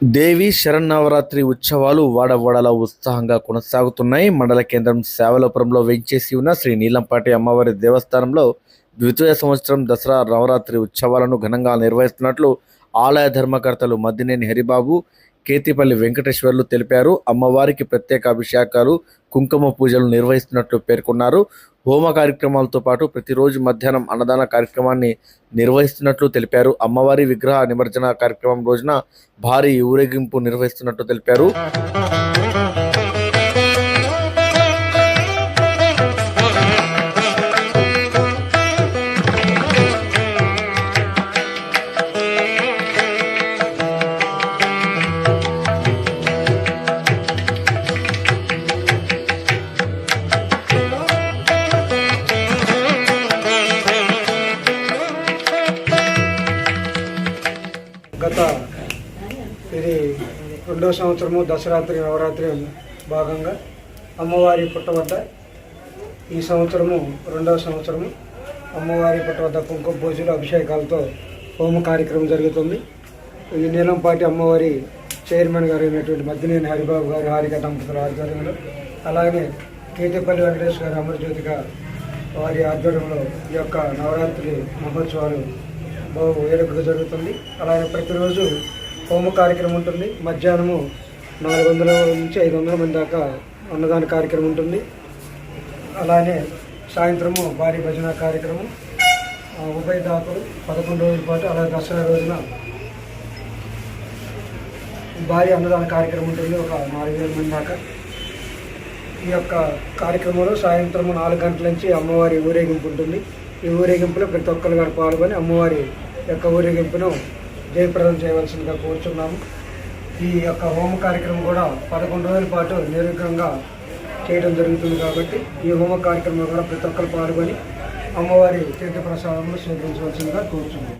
దేవి శరన్నవరాత్రి ఉత్సవాలు వాడవాడలా ఉత్సాహంగా కొనసాగుతున్నాయి. మండల కేంద్రం సేవలపురంలో వెంచేసి ఉన్న శ్రీ నీలంపాటి అమ్మవారి దేవస్థానంలో ద్వితీయ సంవత్సరం దసరా నవరాత్రి ఉత్సవాలను ఘనంగా నిర్వహిస్తున్నట్లు ఆలయ ధర్మకర్తలు మద్దినేని హరిబాబు కేతిపల్లి వెంకటేశ్వర్లు తెలిపారు. అమ్మవారికి ప్రత్యేక అభిషేకాలు కుంకుమ పూజలు నిర్వహిస్తున్నట్లు పేర్కొన్నారు. హోమ కార్యక్రమాలతో పాటు ప్రతిరోజు మధ్యాహ్నం అన్నదాన కార్యక్రమాన్ని నిర్వహిస్తున్నట్లు తెలిపారు. అమ్మవారి విగ్రహ నిమజ్జన కార్యక్రమం రోజున భారీ ఊరేగింపు నిర్వహిస్తున్నట్లు తెలిపారు. గత ఇది రెండవ సంవత్సరము దసరాత్రి నవరాత్రి భాగంగా అమ్మవారి పుట్ట వద్ద ఈ సంవత్సరము రెండవ సంవత్సరము అమ్మవారి పుట్ట వద్ద కుంకుమ పూజలు అభిషేకాలతో హోమ కార్యక్రమం జరుగుతుంది. ఈ నీలంపాటి అమ్మవారి చైర్మన్ గారు అయినటువంటి మద్దినేని హరిబాబు గారు హారిక దంపతుల ఆధ్వర్యంలో అలాగే కేతిపల్లి వెంకటేష్ గారు అమరజ్యోతిగా వారి ఆధ్వర్యంలో ఈ యొక్క నవరాత్రి మహోత్సవాలు బహు జరుగుతుంది. అలాగే ప్రతిరోజు హోమ కార్యక్రమం ఉంటుంది. మధ్యాహ్నము నాలుగు వందల నుంచి ఐదు వందల మంది దాకా అన్నదాన కార్యక్రమం ఉంటుంది. అలానే సాయంత్రము భారీ భజన కార్యక్రమం. ఉభయ దాతలు పదకొండు రోజుల పాటు అలాగే దసరా రోజున భారీ అన్నదాన కార్యక్రమం ఉంటుంది. ఒక నాలుగు వేల మంది దాకా. ఈ యొక్క కార్యక్రమంలో సాయంత్రం నాలుగు గంటల నుంచి అమ్మవారి ఊరేగింపు ఉంటుంది. ఈ ఊరేగింపులో ప్రతి ఒక్కరు గారు పాల్గొని అమ్మవారి యొక్క ఊరేగింపును జయప్రదం చేయవలసిందిగా కోరుచున్నాము. ఈ యొక్క హోమ కార్యక్రమం కూడా పదకొండు రోజుల పాటు నిర్విఘ్నంగా చేయడం జరుగుతుంది కాబట్టి ఈ హోమ కార్యక్రమంలో కూడా ప్రతి ఒక్కరు పాల్గొని అమ్మవారి తీర్థ ప్రసాదంలో స్వీకరించవలసిందిగా కోరుచున్నాము.